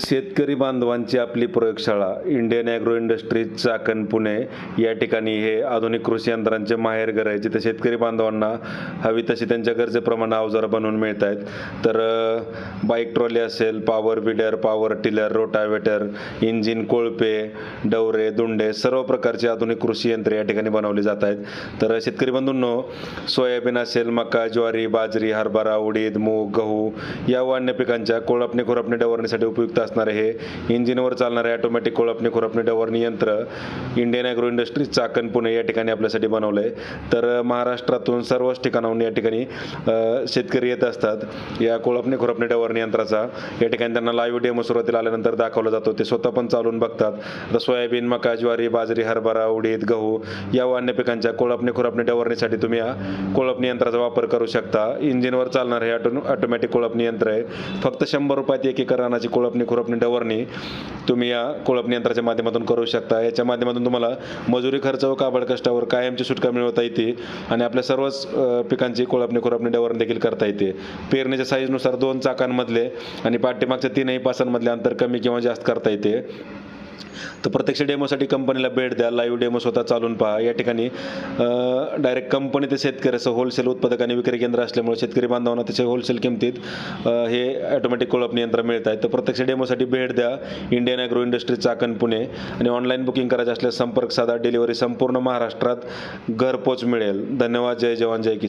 शेतकरी बांधवांची आपली प्रयोगशाळा Indian agro industries Chakan Pune या ठिकाणी हे आधुनिक कृषी यंत्रांचे माहेरघर आहे जिथे शेतकरी बांधवांना हवी तशी त्यांच्या गरजेप्रमाणे अवजारं बनवून मिळत आहेत. तर बाईक ट्रॉली असेल power weeder power tiller rotavator engine कोळपे डवरे दुंडे सर्व प्रकारची आधुनिक कृषी यंत्रे या ठिकाणी बनवली जात आहेत. तर शेतकरी बंधूंनो सोयाबीन असेल मका ज्वारी बाजरी हरभरा उडीद मूग गहू या व पिकांच्या कोळपणे खुरपणी डवरणीसाठी उपयुक्त असणारे हे इंजिनवर चालणारे ऑटोमॅटिक कोळपणी खुरपणी डवरणी यंत्र Indian agro industries Chakan Pune या ठिकाणी आपल्यासाठी बनवलं आहे तर महाराष्ट्रातून सर्वच ठिकाणाहून या ठिकाणी शेतकरी येत असतात. या कोळपणी खुरपणी डवरणी यंत्राचा या ठिकाणी त्यांना लाईव्ह डेमो सुरुवातीला आल्यानंतर दाखवला जातो. ते स्वतः पण चालून बघतात. तर सोयाबीन मका ज्वारी बाजरी हरभरा उडीद गहू या अन्य पिकांच्या कोळपणी खुरपणी डवरणीसाठी तुम्ही या कोळपणी यंत्राचा वापर करू शकता. इंजिनवर चालणारे हे ऑटो ऑटोमॅटिक कोळपणी यंत्र आहे. फक्त शंभर रुपयात एक एकर रानाची कोळपणी खुरपणी डवरणी तुम्ही या कोळपणी यंत्राच्या माध्यमातून करू शकता. याच्या माध्यमातून तुम्हाला मजुरी खर्च व काबड कष्टावर कायमची सुटका मिळवता येते आणि आपल्या सर्वच पिकांची कोळपणी खुरपणी डवरण देखील करता येते. पेरणीच्या साईजनुसार दोन चाकांमधले आणि पाठीमागच्या तीनही पासांमधले अंतर कमी किंवा जास्त करता येते. तर प्रत्यक्ष डेमोसाठी कंपनीला भेट द्या लाईव्ह डेमो स्वतः चालून पहा. या ठिकाणी डायरेक्ट कंपनी ते शेतकऱ्याचं होलसेल उत्पादक आणि विक्री केंद्र असल्यामुळे शेतकरी बांधवांना त्याच्या होलसेल किमतीत हे ॲटोमॅटिक कोळपणी यंत्र मिळत आहे. तर प्रत्यक्ष डेमोसाठी भेट द्या. Indian agro industry Chakan Pune. आणि ऑनलाईन बुकिंग करायचं असल्यास संपर्क साधा. डिलिव्हरी संपूर्ण महाराष्ट्रात घरपोच मिळेल. धन्यवाद. जय जवान. जय किसान.